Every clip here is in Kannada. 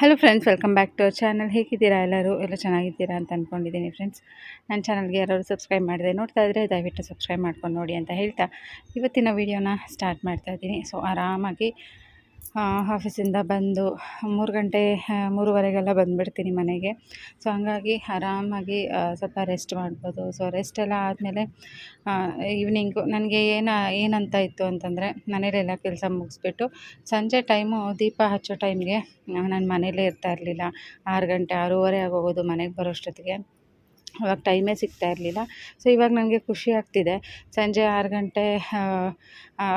Hello friends welcome back to our channel ಹೇಗಿದ್ದೀರಾ ಎಲ್ಲರೂ? ಎಲ್ಲ ಚೆನ್ನಾಗಿದ್ದೀರಾ ಅಂತ ಅಂದ್ಕೊಂಡಿದ್ದೀನಿ ಫ್ರೆಂಡ್ಸ್ ನನ್ನ ಚಾನಲ್ಗೆ ಯಾರಾದ್ರು ಸಬ್ಸ್ಕ್ರೈಬ್ ಮಾಡಿದೆ ನೋಡ್ತಾ ಇದ್ದರೆ ದಯವಿಟ್ಟು ಸಬ್ಸ್ಕ್ರೈಬ್ ಮಾಡ್ಕೊಂಡು ನೋಡಿ ಅಂತ ಹೇಳ್ತಾ ಇವತ್ತಿನ ವೀಡಿಯೋನ ಸ್ಟಾರ್ಟ್ ಮಾಡ್ತಾ ಇದ್ದೀನಿ. ಸೊ ಆರಾಮಾಗಿ ಆಫೀಸಿಂದ ಬಂದು ಮೂರು ಗಂಟೆ ಮೂರುವರೆಗೆಲ್ಲ ಬಂದುಬಿಡ್ತೀನಿ ಮನೆಗೆ. ಸೊ ಹಂಗಾಗಿ ಆರಾಮಾಗಿ ಸ್ವಲ್ಪ ರೆಸ್ಟ್ ಮಾಡ್ಬೋದು. ಸೊ ರೆಸ್ಟ್ ಎಲ್ಲ ಆದಮೇಲೆ ಈವ್ನಿಂಗು ನನಗೆ ಏನು, ಏನಂತ ಇತ್ತು ಅಂತಂದರೆ ಮನೇಲೆಲ್ಲ ಕೆಲಸ ಮುಗಿಸ್ಬಿಟ್ಟು ಸಂಜೆ ಟೈಮು ದೀಪ ಹಚ್ಚೋ ಟೈಮ್ಗೆ ನಾನು ಮನೇಲೇ ಇರ್ತಾ ಇರಲಿಲ್ಲ. ಆರು ಗಂಟೆ, ಆರೂವರೆ ಆಗೋಗೋದು ಮನೆಗೆ ಬರೋಷ್ಟೊತ್ತಿಗೆ. ಅವಾಗ ಟೈಮೇ ಸಿಗ್ತಾ ಇರಲಿಲ್ಲ. ಸೊ ಇವಾಗ ನನಗೆ ಖುಷಿ ಆಗ್ತಿದೆ. ಸಂಜೆ ಆರು ಗಂಟೆ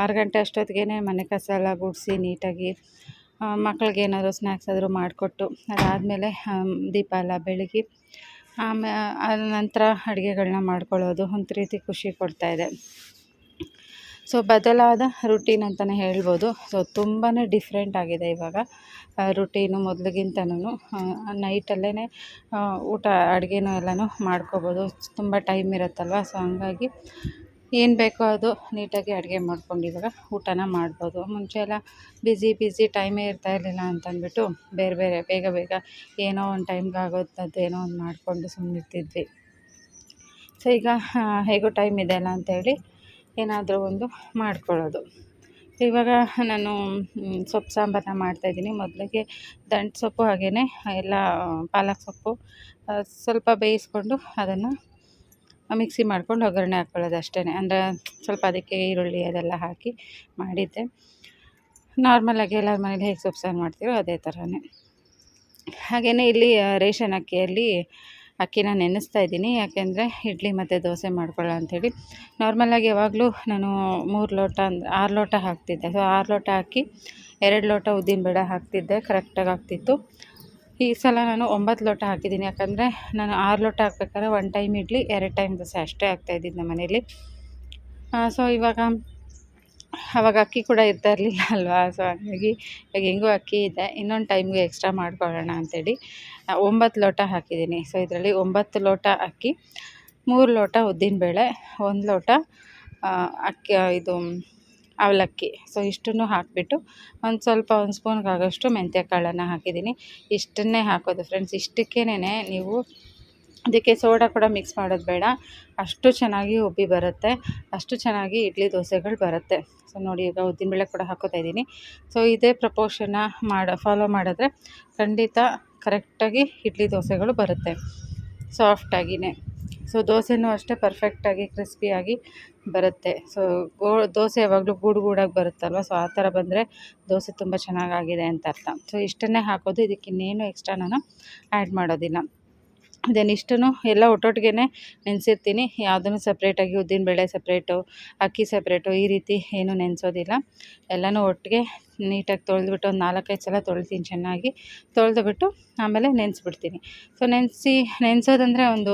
ಆರು ಗಂಟೆ ಅಷ್ಟೊತ್ತಿಗೆ ಮನೆ ಕಸ ಎಲ್ಲ ಗುಡಿಸಿ ನೀಟಾಗಿ ಮಕ್ಳಿಗೆ ಏನಾದರೂ ಸ್ನ್ಯಾಕ್ಸ್ ಆದರೂ ಮಾಡಿಕೊಟ್ಟು, ಅದಾದಮೇಲೆ ದೀಪ ಎಲ್ಲ ಬೆಳಗಿ, ಆಮೇ ಅದ ನಂತರ ಅಡುಗೆಗಳನ್ನ ಮಾಡ್ಕೊಳ್ಳೋದು, ಒಂದು ರೀತಿ ಖುಷಿ ಕೊಡ್ತಾಯಿದೆ ಸೊ ಬದಲಾದ ರುಟೀನ್ ಅಂತಲೇ ಹೇಳ್ಬೋದು. ಸೊ ತುಂಬಾ ಡಿಫ್ರೆಂಟ್ ಆಗಿದೆ ಇವಾಗ. ರುಟೀನು ಮೊದಲಿಗಿಂತನೂ ನೈಟಲ್ಲೇ ಊಟ, ಅಡುಗೆನೂ ಎಲ್ಲನೂ ಮಾಡ್ಕೋಬೋದು. ತುಂಬ ಟೈಮ್ ಇರುತ್ತಲ್ವ? ಸೊ ಹಂಗಾಗಿ ಏನು ಬೇಕೋ ಅದು ನೀಟಾಗಿ ಅಡುಗೆ ಮಾಡ್ಕೊಂಡು ಇವಾಗ ಊಟನ ಮಾಡ್ಬೋದು. ಮುಂಚೆ ಎಲ್ಲ ಬ್ಯುಸಿ ಬ್ಯುಸಿ ಟೈಮೇ ಇರ್ತಾ ಇರಲಿಲ್ಲ ಅಂತಂದ್ಬಿಟ್ಟು ಬೇರೆ ಬೇರೆ, ಬೇಗ ಬೇಗ ಏನೋ ಒಂದು ಟೈಮ್ಗೆ ಏನೋ ಒಂದು ಮಾಡಿಕೊಂಡು ಸುಮ್ಮನಿರ್ತಿದ್ವಿ ಸೊ ಈಗ ಹೇಗೋ ಟೈಮ್ ಇದೆಯಲ್ಲ ಅಂತೇಳಿ ಏನಾದರೂ ಒಂದು ಮಾಡ್ಕೊಳ್ಳೋದು. ಇವಾಗ ನಾನು ಸೊಪ್ಪು ಸಾಂಬಾರನ್ನ ಮಾಡ್ತಾಯಿದ್ದೀನಿ ಮೊದಲಿಗೆ ದಂಟು ಸೊಪ್ಪು ಹಾಗೆಯೇ ಎಲ್ಲ ಪಾಲಕ್ ಸೊಪ್ಪು ಸ್ವಲ್ಪ ಬೇಯಿಸ್ಕೊಂಡು ಅದನ್ನು ಮಿಕ್ಸಿ ಮಾಡ್ಕೊಂಡು ಒಗ್ಗರಣೆ ಹಾಕ್ಕೊಳ್ಳೋದು ಅಷ್ಟೇ ಅಂದರೆ ಸ್ವಲ್ಪ ಅದಕ್ಕೆ ಈರುಳ್ಳಿ ಅದೆಲ್ಲ ಹಾಕಿ ಮಾಡಿದ್ದೆ. ನಾರ್ಮಲಾಗಿ ಎಲ್ಲರ ಮನೇಲಿ ಹೇಗೆ ಸೊಪ್ಪು ಸಾರು ಮಾಡ್ತೀವೋ ಅದೇ ಥರನೇ ಹಾಗೆಯೇ ಇಲ್ಲಿ ರೇಷನ್ ಅಕ್ಕಿಯಲ್ಲಿ ಅಕ್ಕಿನ ನೆನೆಸ್ತಾ ಇದ್ದೀನಿ. ಯಾಕೆಂದರೆ ಇಡ್ಲಿ ಮತ್ತು ದೋಸೆ ಮಾಡ್ಕೊಳ್ಳೋ ಅಂಥೇಳಿ. ನಾರ್ಮಲಾಗಿ ಯಾವಾಗಲೂ ನಾನು ಮೂರು ಲೋಟ ಅಂದರೆ ಆರು ಲೋಟ ಹಾಕ್ತಿದ್ದೆ. ಸೊ ಆರು ಲೋಟ ಹಾಕಿ ಎರಡು ಲೋಟ ಉದ್ದಿನ ಬೇಡ ಹಾಕ್ತಿದ್ದೆ. ಕರೆಕ್ಟಾಗಿ ಆಗ್ತಿತ್ತು. ಈ ಸಲ ನಾನು ಒಂಬತ್ತು ಲೋಟ ಹಾಕಿದ್ದೀನಿ. ಯಾಕಂದರೆ ನಾನು ಆರು ಲೋಟ ಹಾಕ್ಬೇಕಾದ್ರೆ ಒನ್ ಟೈಮ್ ಇಡ್ಲಿ, ಎರಡು ಟೈಮ್ ದೋಸೆ ಅಷ್ಟೇ ಆಗ್ತಾಯಿದ್ದಿದ್ದು ನಮ್ಮ ಮನೇಲಿ ಸೊ ಇವಾಗ ಆವಾಗ ಅಕ್ಕಿ ಕೂಡ ಇರ್ತಾ ಇರಲಿಲ್ಲ ಅಲ್ವಾ? ಸೊ ಹಾಗಾಗಿ ಇವಾಗ ಹೆಂಗೂ ಅಕ್ಕಿ ಇದೆ. ಇನ್ನೊಂದು ಟೈಮ್ಗೆ ಎಕ್ಸ್ಟ್ರಾ ಮಾಡ್ಕೊಳ್ಳೋಣ ಅಂಥೇಳಿ ಒಂಬತ್ತು ಲೋಟ ಹಾಕಿದ್ದೀನಿ. ಸೊ ಇದರಲ್ಲಿ ಒಂಬತ್ತು ಲೋಟ ಅಕ್ಕಿ, ಮೂರು ಲೋಟ ಉದ್ದಿನಬೇಳೆ, ಒಂದು ಲೋಟ ಅಕ್ಕಿ ಇದು, ಅವಲಕ್ಕಿ. ಸೊ ಇಷ್ಟನ್ನು ಹಾಕಿಬಿಟ್ಟು ಒಂದು ಸ್ವಲ್ಪ ಒಂದು ಸ್ಪೂನ್ಗೆ ಆಗೋಷ್ಟು ಮೆಂತ್ಯ ಕಾಳನ್ನು ಹಾಕಿದ್ದೀನಿ. ಇಷ್ಟನ್ನೇ ಹಾಕೋದು. ಫ್ರೆಂಡ್ಸ್ ಇಷ್ಟಕ್ಕೇನೆ ನೀವು ಅದಕ್ಕೆ ಸೋಡಾ ಕೂಡ ಮಿಕ್ಸ್ ಮಾಡೋದು ಬೇಡ. ಅಷ್ಟು ಚೆನ್ನಾಗಿ ಉಬ್ಬಿ ಬರುತ್ತೆ. ಅಷ್ಟು ಚೆನ್ನಾಗಿ ಇಡ್ಲಿ ದೋಸೆಗಳು ಬರುತ್ತೆ. ಸೊ ನೋಡಿ ಈಗ ಉದ್ದಿನಬೇಳೆ ಕೂಡ ಹಾಕೋತಾ ಇದ್ದೀನಿ. ಸೊ ಇದೇ ಪ್ರಪೋರ್ಷನ್ನ ಮಾಡ ಫಾಲೋ ಮಾಡಿದ್ರೆ ಖಂಡಿತ ಕರೆಕ್ಟಾಗಿ ಇಡ್ಲಿ ದೋಸೆಗಳು ಬರುತ್ತೆ. ಸಾಫ್ಟಾಗಿಯೇ ಸೊ ದೋಸೆನೂ ಅಷ್ಟೇ ಪರ್ಫೆಕ್ಟಾಗಿ ಕ್ರಿಸ್ಪಿಯಾಗಿ ಬರುತ್ತೆ. ಸೊ ಗೋ, ದೋಸೆ ಯಾವಾಗಲೂ ಗೂಡು ಗೂಡಾಗಿ ಬರುತ್ತಲ್ವ? ಸೊ ಆ ಥರ ಬಂದರೆ ದೋಸೆ ತುಂಬ ಚೆನ್ನಾಗಾಗಿದೆ ಅಂತ ಅರ್ಥ. ಸೊ ಇಷ್ಟನ್ನೇ ಹಾಕೋದು. ಇದಕ್ಕೆ ಇನ್ನೇನು ಎಕ್ಸ್ಟ್ರಾ ನಾನು ಆ್ಯಡ್ ಮಾಡೋದಿಲ್ಲ. ದೆನ್ ಇಷ್ಟನ್ನು ಎಲ್ಲ ಒಟ್ಟೊಟ್ಟಿಗೆ ನೆನೆಸಿರ್ತೀನಿ. ಯಾವುದನ್ನು ಸಪ್ರೇಟಾಗಿ ಉದ್ದಿನಬೇಳೆ ಸಪ್ರೇಟು ಅಕ್ಕಿ ಸಪ್ರೇಟು ಈ ರೀತಿ ಏನೂ ನೆನೆಸೋದಿಲ್ಲ. ಎಲ್ಲನೂ ಒಟ್ಟಿಗೆ ನೀಟಾಗಿ ತೊಳೆದ್ಬಿಟ್ಟು ಒಂದು ನಾಲ್ಕೈದು ಸಲ ತೊಳ್ತೀನಿ ಚೆನ್ನಾಗಿ. ತೊಳೆದುಬಿಟ್ಟು ಆಮೇಲೆ ನೆನೆಸ್ಬಿಡ್ತೀನಿ. ಸೊ ನೆನೆಸಿ, ನೆನೆಸೋದಂದರೆ ಒಂದು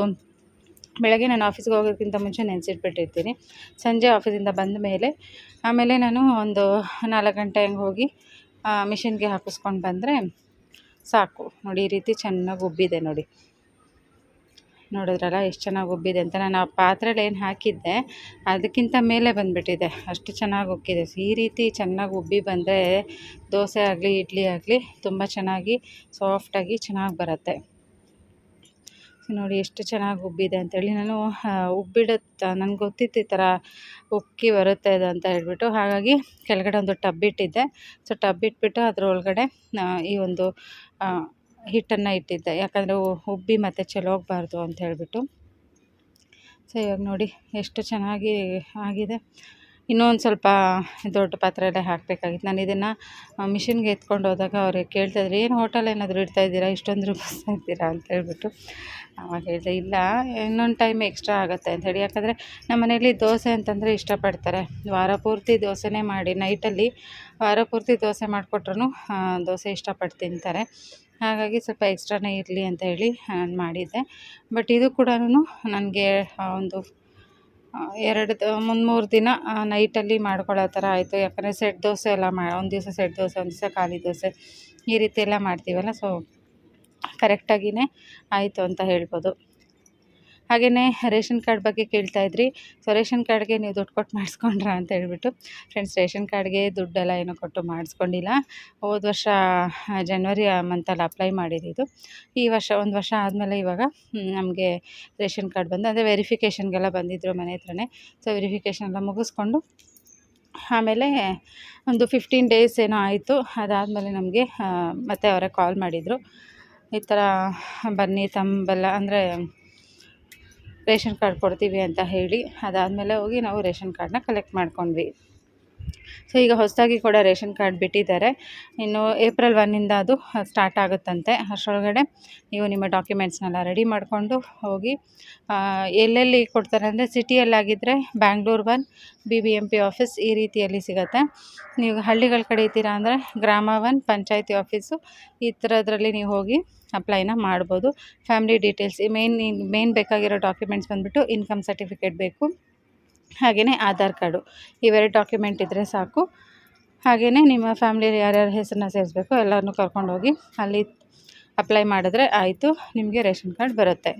ಬೆಳಗ್ಗೆ ನಾನು ಆಫೀಸ್ಗೆ ಹೋಗೋಕ್ಕಿಂತ ಮುಂಚೆ ನೆನೆಸಿಟ್ಬಿಟ್ಟಿರ್ತೀನಿ. ಸಂಜೆ ಆಫೀಸಿಂದ ಬಂದ ಮೇಲೆ ಆಮೇಲೆ ನಾನು ಒಂದು ನಾಲ್ಕು ಗಂಟೆ ಹಂಗೆ ಹೋಗಿ ಮಿಷಿನ್ಗೆ ಹಾಕಿಸ್ಕೊಂಡು ಬಂದರೆ ಸಾಕು. ನೋಡಿ, ಈ ರೀತಿ ಚೆನ್ನಾಗಿ ಉಬ್ಬಿದೆ ನೋಡಿ. ನೋಡಿದ್ರಲ್ಲ, ಎಷ್ಟು ಚೆನ್ನಾಗಿ ಉಬ್ಬಿದೆ ಅಂತ. ನಾನು ಆ ಪಾತ್ರೆಲಿ ಏನು ಹಾಕಿದ್ದೆ, ಅದಕ್ಕಿಂತ ಮೇಲೆ ಬಂದುಬಿಟ್ಟಿದೆ. ಅಷ್ಟು ಚೆನ್ನಾಗಿ ಉಕ್ಕಿದೆ ಈ ರೀತಿ ಚೆನ್ನಾಗಿ ಉಬ್ಬಿ ಬಂದರೆ, ದೋಸೆ ಆಗಲಿ, ಇಡ್ಲಿ ಆಗಲಿ, ತುಂಬ ಚೆನ್ನಾಗಿ ಸಾಫ್ಟಾಗಿ ಚೆನ್ನಾಗಿ ಬರುತ್ತೆ. ನೋಡಿ ಎಷ್ಟು ಚೆನ್ನಾಗಿ ಉಬ್ಬಿದೆ ಅಂತೇಳಿ ನಾನು ಉಬ್ಬಿಡುತ್ತೆ, ನನಗೆ ಗೊತ್ತಿತ್ತು ಈ ಥರ ಉಕ್ಕಿ ಬರುತ್ತೆ ಅದು ಅಂತ ಹೇಳ್ಬಿಟ್ಟು. ಹಾಗಾಗಿ ಕೆಳಗಡೆ ಒಂದು ಟಬ್ ಇಟ್ಟಿದ್ದೆ. ಸೊ, ಟಬ್ ಇಟ್ಬಿಟ್ಟು ಅದರೊಳಗಡೆ ಈ ಒಂದು ಹಿಟ್ಟನ್ನು ಇಟ್ಟಿದ್ದೆ. ಯಾಕಂದರೆ ಉಬ್ಬಿ ಮತ್ತು ಚೆಲ್ಲೋಗಬಾರ್ದು ಅಂತ ಹೇಳಿಬಿಟ್ಟು. ಸೊ ಇವಾಗ ನೋಡಿ ಎಷ್ಟು ಚೆನ್ನಾಗಿ ಆಗಿದೆ. ಇನ್ನೂ ಒಂದು ಸ್ವಲ್ಪ ದೊಡ್ಡ ಪಾತ್ರೆಯಲ್ಲೇ ಹಾಕಬೇಕಾಗಿತ್ತು. ನಾನು ಇದನ್ನು ಮಿಷಿನ್ಗೆ ಎತ್ಕೊಂಡು ಹೋದಾಗ ಅವ್ರಿಗೆ ಕೇಳ್ತಾಯಿದ್ರು ಏನು ಹೋಟೆಲ್ ಏನಾದರೂ ಇಡ್ತಾಯಿದ್ದೀರಾ ಇಷ್ಟೊಂದು ರೂಪಾಯಿ ಇದ್ದೀರಾ ಅಂತ ಹೇಳ್ಬಿಟ್ಟು ಆವಾಗ ಹೇಳಿದೆ, ಇಲ್ಲ, ಇನ್ನೊಂದು ಟೈಮ್ ಎಕ್ಸ್ಟ್ರಾ ಆಗುತ್ತೆ ಅಂಥೇಳಿ ಯಾಕಂದರೆ ನಮ್ಮ ಮನೇಲಿ ದೋಸೆ ಅಂತಂದರೆ ಇಷ್ಟಪಡ್ತಾರೆ. ವಾರ ಪೂರ್ತಿ ದೋಸೆನೇ ಮಾಡಿ, ನೈಟಲ್ಲಿ ವಾರ ಪೂರ್ತಿ ದೋಸೆ ಮಾಡಿಕೊಟ್ರು ದೋಸೆ ಇಷ್ಟಪಟ್ಟು ತಿಂತಾರೆ. ಹಾಗಾಗಿ ಸ್ವಲ್ಪ ಎಕ್ಸ್ಟ್ರಾನೇ ಇರಲಿ ಅಂತ ಹೇಳಿ ನಾನು ಮಾಡಿದ್ದೆ. ಬಟ್ ಇದು ಕೂಡ ನನಗೆ ಒಂದು ಎರಡು ಒಂದು ಮೂರು ದಿನ ನೈಟಲ್ಲಿ ಮಾಡ್ಕೊಳ್ಳೋ ಥರ ಆಯಿತು. ಯಾಕಂದರೆ ಸೆಟ್ ದೋಸೆ ಎಲ್ಲ ಮಾ, ಒಂದು ದಿವಸ ಸೆಟ್ ದೋಸೆ, ಒಂದು ದಿವಸ ಖಾಲಿ ದೋಸೆ, ಈ ರೀತಿ ಎಲ್ಲ ಮಾಡ್ತೀವಲ್ಲ. ಸೊ ಕರೆಕ್ಟಾಗಿಯೇ ಆಯಿತು ಅಂತ ಹೇಳ್ಬೋದು. ಹಾಗೆಯೇ ರೇಷನ್ ಕಾರ್ಡ್ ಬಗ್ಗೆ ಕೇಳ್ತಾ ಇದ್ರಿ. ಸೊ ರೇಷನ್ ಕಾರ್ಡ್ಗೆ ನೀವು ದುಡ್ಡು ಕೊಟ್ಟು ಮಾಡಿಸ್ಕೊಂಡ್ರಾ ಅಂತ ಹೇಳ್ಬಿಟ್ಟು ಫ್ರೆಂಡ್ಸ್ ರೇಷನ್ ಕಾರ್ಡ್ಗೆ ದುಡ್ಡೆಲ್ಲ ಏನೋ ಕೊಟ್ಟು ಮಾಡಿಸ್ಕೊಂಡಿಲ್ಲ. ಹೋದ ವರ್ಷ ಜನ್ವರಿ ಮಂತಲ್ಲಿ ಅಪ್ಲೈ ಮಾಡಿದ್ದು ಈ ವರ್ಷ, ಒಂದು ವರ್ಷ ಆದಮೇಲೆ ಇವಾಗ ನಮಗೆ ರೇಷನ್ ಕಾರ್ಡ್ ಬಂದು, ಅಂದರೆ ವೆರಿಫಿಕೇಷನ್ಗೆಲ್ಲ ಬಂದಿದ್ದರು ಮನೆ ಹತ್ರನೇ. ಸೊ ವೆರಿಫಿಕೇಷನ್ ಎಲ್ಲ ಮುಗಿಸ್ಕೊಂಡು, ಆಮೇಲೆ ಒಂದು ಫಿಫ್ಟೀನ್ ಡೇಸ್ ಏನೋ ಆಯಿತು. ಅದಾದಮೇಲೆ ನಮಗೆ ಮತ್ತೆ ಅವರೇ ಕಾಲ್ ಮಾಡಿದರು. ಈ ಥರ ಬನ್ನಿ, ತಂಬಲ್ಲ, ಅಂದರೆ ರೇಷನ್ ಕಾರ್ಡ್ ಕೊಡ್ತೀವಿ ಅಂತ ಹೇಳಿ ಅದಾದಮೇಲೆ ಹೋಗಿ ನಾವು ರೇಷನ್ ಕಾರ್ಡನ್ನ ಕಲೆಕ್ಟ್ ಮಾಡ್ಕೊಂಡ್ವಿ. ಸೊ ಈಗ ಹೊಸದಾಗಿ ಕೂಡ ರೇಷನ್ ಕಾರ್ಡ್ ಬಿಟ್ಟಿದ್ದಾರೆ. ಇನ್ನು ಏಪ್ರಿಲ್ ಒನ್ನಿಂದ ಅದು ಸ್ಟಾರ್ಟ್ ಆಗುತ್ತಂತೆ. ಅಷ್ಟರೊಳಗಡೆ ನೀವು ನಿಮ್ಮ ಡಾಕ್ಯುಮೆಂಟ್ಸ್ನೆಲ್ಲ ರೆಡಿ ಮಾಡಿಕೊಂಡು ಹೋಗಿ ಎಲ್ಲೆಲ್ಲಿ ಕೊಡ್ತಾರೆ ಅಂದರೆ ಸಿಟಿಯಲ್ಲಾಗಿದ್ದರೆ Bangalore one B B M P office ಈ ರೀತಿಯಲ್ಲಿ ಸಿಗುತ್ತೆ. ನೀವು ಹಳ್ಳಿಗಳ ಕಡೆ ಇದ್ದೀರಾ ಅಂದರೆ ಗ್ರಾಮ ಒನ್ ಪಂಚಾಯತಿ ಆಫೀಸು ಈ ಥರದ್ರಲ್ಲಿ ನೀವು ಹೋಗಿ ಅಪ್ಲೈನ ಮಾಡ್ಬೋದು. ಫ್ಯಾಮಿಲಿ ಡೀಟೇಲ್ಸ್ ಈ ಮೇನ್ ಮೇನ್ ಬೇಕಾಗಿರೋ ಡಾಕ್ಯುಮೆಂಟ್ಸ್ ಬಂದುಬಿಟ್ಟು ಇನ್ಕಮ್ ಸರ್ಟಿಫಿಕೇಟ್ ಬೇಕು. ಹಾಗೆಯೇ ಆಧಾರ್ ಕಾರ್ಡು ಇವೆರಡು ಡಾಕ್ಯುಮೆಂಟ್ ಇದ್ದರೆ ಸಾಕು. ಹಾಗೆಯೇ ನಿಮ್ಮ ಫ್ಯಾಮ್ಲಿಯಲ್ಲಿ ಯಾರ್ಯಾರ ಹೆಸರನ್ನ ಸೇರಿಸ್ಬೇಕು ಎಲ್ಲರನ್ನು ಕರ್ಕೊಂಡೋಗಿ ಅಲ್ಲಿ ಅಪ್ಲೈ ಮಾಡಿದ್ರೆ ಆಯಿತು, ನಿಮಗೆ ರೇಷನ್ ಕಾರ್ಡ್ ಬರುತ್ತೆ.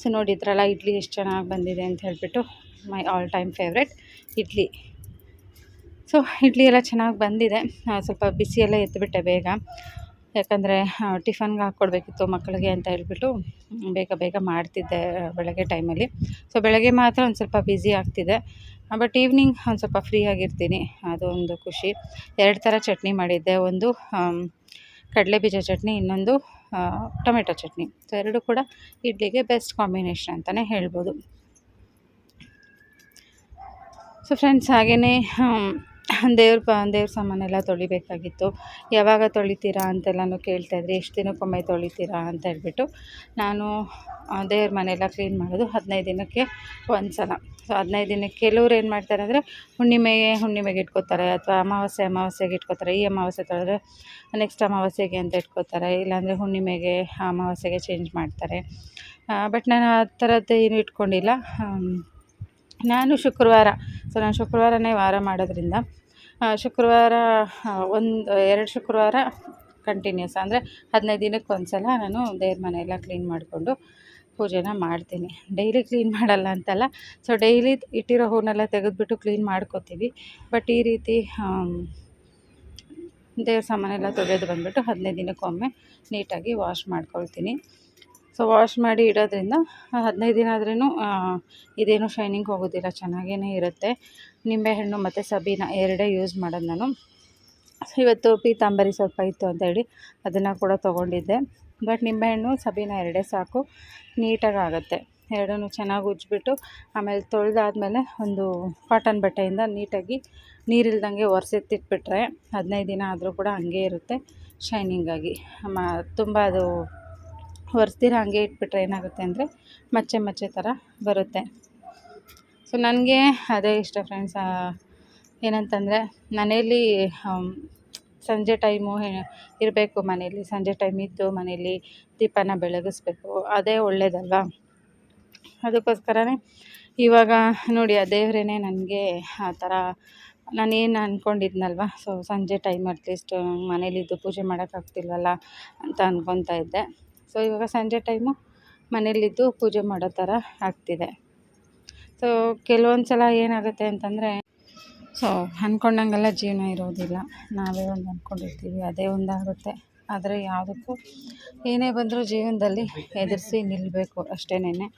ಸೊ ನೋಡಿದ್ರಲ್ಲ, ಇಡ್ಲಿ ಎಷ್ಟು ಚೆನ್ನಾಗಿ ಬಂದಿದೆ ಅಂತ ಹೇಳಿಬಿಟ್ಟು my all time favourite idli. So idli ಎಲ್ಲ ಚೆನ್ನಾಗಿ ಬಂದಿದೆ. ಸ್ವಲ್ಪ ಬಿಸಿಯೆಲ್ಲ ಎತ್ತಿಬಿಟ್ಟೆ ಬೇಗ. ಯಾಕಂದರೆ ಟಿಫನ್ಗೆ ಹಾಕ್ಕೊಡ್ಬೇಕಿತ್ತು ಮಕ್ಕಳಿಗೆ ಅಂತ ಹೇಳ್ಬಿಟ್ಟು ಬೇಗ ಬೇಗ ಮಾಡ್ತಿದ್ದೆ ಬೆಳಗ್ಗೆ ಟೈಮಲ್ಲಿ. ಸೊ, ಬೆಳಗ್ಗೆ ಮಾತ್ರ ಒಂದು ಸ್ವಲ್ಪ ಬ್ಯುಸಿ ಆಗ್ತಿದೆ. ಬಟ್ ಈವ್ನಿಂಗ್ ಒಂದು ಸ್ವಲ್ಪ ಫ್ರೀ ಆಗಿರ್ತೀನಿ. ಅದು ಒಂದು ಖುಷಿ. ಎರಡು ಥರ ಚಟ್ನಿ ಮಾಡಿದ್ದೆ. ಒಂದು ಕಡಲೆ ಬೀಜ ಚಟ್ನಿ, ಇನ್ನೊಂದು ಟೊಮೆಟೊ ಚಟ್ನಿ. ಸೊ ಎರಡು ಕೂಡ ಇಡ್ಲಿಗೆ ಬೆಸ್ಟ್ ಕಾಂಬಿನೇಷನ್ ಅಂತಲೇ ಹೇಳ್ಬೋದು. ಸೊ ಫ್ರೆಂಡ್ಸ್ ಹಾಗೆಯೇ ದೇವ್ರ ಪ, ದೇವ್ರ ಸಾಮಾನೆಲ್ಲ ತೊಳಿಬೇಕಾಗಿತ್ತು. ಯಾವಾಗ ತೊಳಿತೀರಾ ಅಂತೆಲ್ಲನೂ ಕೇಳ್ತಾಯಿದ್ರಿ ಎಷ್ಟು ದಿನಕ್ಕೊಮ್ಮೆ ತೊಳಿತೀರಾ ಅಂತ ಹೇಳ್ಬಿಟ್ಟು ನಾನು ದೇವ್ರ ಮನೆಯೆಲ್ಲ ಕ್ಲೀನ್ ಮಾಡೋದು ಹದಿನೈದು ದಿನಕ್ಕೆ ಒಂದು ಸಲ ಸೊ ಹದಿನೈದು ದಿನಕ್ಕೆ ಕೆಲವ್ರು ಏನು ಮಾಡ್ತಾರೆ ಅಂದರೆ ಹುಣ್ಣಿಮೆಗೆ ಹುಣ್ಣಿಮೆಗೆ ಇಟ್ಕೋತಾರೆ ಅಥವಾ ಅಮಾವಾಸ್ಯೆ, ಅಮಾವಾಸ್ಯೆಗೆ ಇಟ್ಕೋತಾರೆ. ಈ ಅಮಾವಾಸ್ಯೆ ತೊಳೆದ್ರೆ ನೆಕ್ಸ್ಟ್ ಅಮಾವಾಸ್ಯೆಗೆ ಅಂತ ಇಟ್ಕೋತಾರೆ. ಇಲ್ಲಾಂದರೆ ಹುಣ್ಣಿಮೆಗೆ ಅಮಾವಾಸ್ಯೆಗೆ ಚೇಂಜ್ ಮಾಡ್ತಾರೆ. ಬಟ್ ನಾನು ಆ ಥರದ್ದು ಏನು ಇಟ್ಕೊಂಡಿಲ್ಲ. ನಾನು ಶುಕ್ರವಾರ ಸೊ ನಾನು ಶುಕ್ರವಾರನೇ ವಾರ ಮಾಡೋದ್ರಿಂದ ಶುಕ್ರವಾರ ಒಂದು, ಎರಡು ಶುಕ್ರವಾರ ಕಂಟಿನ್ಯೂಸ್ ಅಂದರೆ ಹದಿನೈದು ದಿನಕ್ಕೆ ಒಂದು ಸಲ ನಾನು ದೇವ್ರ ಮನೆಯೆಲ್ಲ ಕ್ಲೀನ್ ಮಾಡಿಕೊಂಡು ಪೂಜೆನ ಮಾಡ್ತೀನಿ. ಡೈಲಿ ಕ್ಲೀನ್ ಮಾಡಲ್ಲ ಅಂತಲ್ಲ ಸೊ ಡೈಲಿ ಇಟ್ಟಿರೋ ಹೂನೆಲ್ಲ ತೆಗೆದುಬಿಟ್ಟು ಕ್ಲೀನ್ ಮಾಡ್ಕೋತೀವಿ. ಬಟ್ ಈ ರೀತಿ ದೇವ್ರ ಸಾಮಾನೆಲ್ಲ ತೆಗೆದು ಬಂದುಬಿಟ್ಟು ಹದಿನೈದು ದಿನಕ್ಕೊಮ್ಮೆ ನೀಟಾಗಿ ವಾಶ್ ಮಾಡ್ಕೊಳ್ತೀನಿ. ಸೊ ವಾಶ್ ಮಾಡಿ ಇಡೋದ್ರಿಂದ ಹದಿನೈದು ದಿನ ಆದ್ರೂ ಇದೇನು ಶೈನಿಂಗ್ ಹೋಗೋದಿಲ್ಲ ಚೆನ್ನಾಗೇ ಇರುತ್ತೆ. ನಿಂಬೆಹಣ್ಣು ಮತ್ತು ಸಬೀನ ಎರಡೇ ಯೂಸ್ ಮಾಡೋದು ನಾನು. ಇವತ್ತು ಪೀತಾಂಬರಿ ಸ್ವಲ್ಪ ಇತ್ತು ಅಂತೇಳಿ ಅದನ್ನು ಕೂಡ ತೊಗೊಂಡಿದ್ದೆ. ಬಟ್ ನಿಂಬೆಹಣ್ಣು, ಸಬೀನ ಎರಡೇ ಸಾಕು. ನೀಟಾಗಿ ಆಗುತ್ತೆ. ಎರಡನ್ನೂ ಚೆನ್ನಾಗಿ ಉಜ್ಜಿಬಿಟ್ಟು ಆಮೇಲೆ ತೊಳೆದಾದ್ಮೇಲೆ ಒಂದು ಕಾಟನ್ ಬಟ್ಟೆಯಿಂದ ನೀಟಾಗಿ ನೀರಿಲ್ದಂಗೆ ಒರೆಸೆತ್ತಿಟ್ಬಿಟ್ರೆ ಹದಿನೈದು ದಿನ ಆದರೂ ಕೂಡ ಹಂಗೆ ಇರುತ್ತೆ ಶೈನಿಂಗಾಗಿ ಮ ತುಂಬ ಅದು ಒರೆಸ್ದಿರ ಹಾಗೆ ಇಟ್ಬಿಟ್ರೆ ಏನಾಗುತ್ತೆ ಅಂದರೆ ಮಚ್ಚೆ ಮಚ್ಚೆ ಥರ ಬರುತ್ತೆ. ಸೊ ನನಗೆ ಅದೇ ಇಷ್ಟ ಫ್ರೆಂಡ್ಸ್ ಏನಂತಂದರೆ ಮನೇಲಿ ಸಂಜೆ ಟೈಮು ಇರಬೇಕು ಮನೇಲಿ ಸಂಜೆ ಟೈಮ್ ಇದ್ದು ಮನೇಲಿ ದೀಪನ ಬೆಳಗಿಸ್ಬೇಕು, ಅದೇ ಒಳ್ಳೇದಲ್ವಾ? ಅದಕ್ಕೋಸ್ಕರನೇ ಇವಾಗ ನೋಡಿ, ಆ ದೇವ್ರೇ ನನಗೆ ಆ ಥರ, ನಾನೇನು ಅಂದ್ಕೊಂಡಿದ್ನಲ್ವ ಸೊ ಸಂಜೆ ಟೈಮ್ ಅಟ್ಲೀಸ್ಟ್ ಮನೇಲಿದ್ದು ಪೂಜೆ ಮಾಡೋಕ್ಕಾಗ್ತಿಲ್ವಲ್ಲ ಅಂತ ಅಂದ್ಕೊತಾ ಇದ್ದೆ. ಸೊ ಇವಾಗ ಸಂಜೆ ಟೈಮು ಮನೇಲಿದ್ದು ಪೂಜೆ ಮಾಡೋ ಥರ ಆಗ್ತಿದೆ. ಸೊ ಕೆಲವೊಂದು ಸಲ ಏನಾಗುತ್ತೆ ಅಂತಂದರೆ ಸೊ ಅಂದ್ಕೊಂಡಂಗೆಲ್ಲ ಜೀವನ ಇರೋದಿಲ್ಲ. ನಾವೇ ಒಂದು ಅಂದ್ಕೊಂಡಿರ್ತೀವಿ ಅದೇ ಒಂದಾಗುತ್ತೆ ಆದರೆ ಯಾವುದಕ್ಕೂ ಏನೇ ಬಂದರೂ ಜೀವನದಲ್ಲಿ ಎದುರಿಸಿ ನಿಲ್ಲಬೇಕು ಅಷ್ಟೇನೆ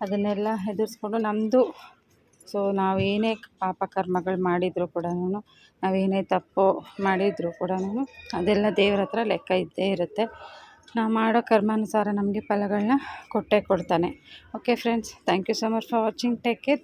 ಅದನ್ನೆಲ್ಲ ಎದುರಿಸ್ಕೊಂಡು ನಮ್ಮದು ಸೊ ಏನೇ ಪಾಪ ಕರ್ಮಗಳು ಮಾಡಿದರೂ ಕೂಡ ನಾವೇನೇ ತಪ್ಪು ಮಾಡಿದರೂ ಕೂಡ ಅದೆಲ್ಲ ದೇವ್ರ ಹತ್ರ ಲೆಕ್ಕ ಇದ್ದೇ ಇರುತ್ತೆ. ನಾವು ಮಾಡೋ ಕರ್ಮಾನುಸಾರ ನಮಗೆ ಫಲಗಳನ್ನ ಕೊಟ್ಟೇ ಕೊಡ್ತಾನೆ. Okay friends thank you so much for watching take care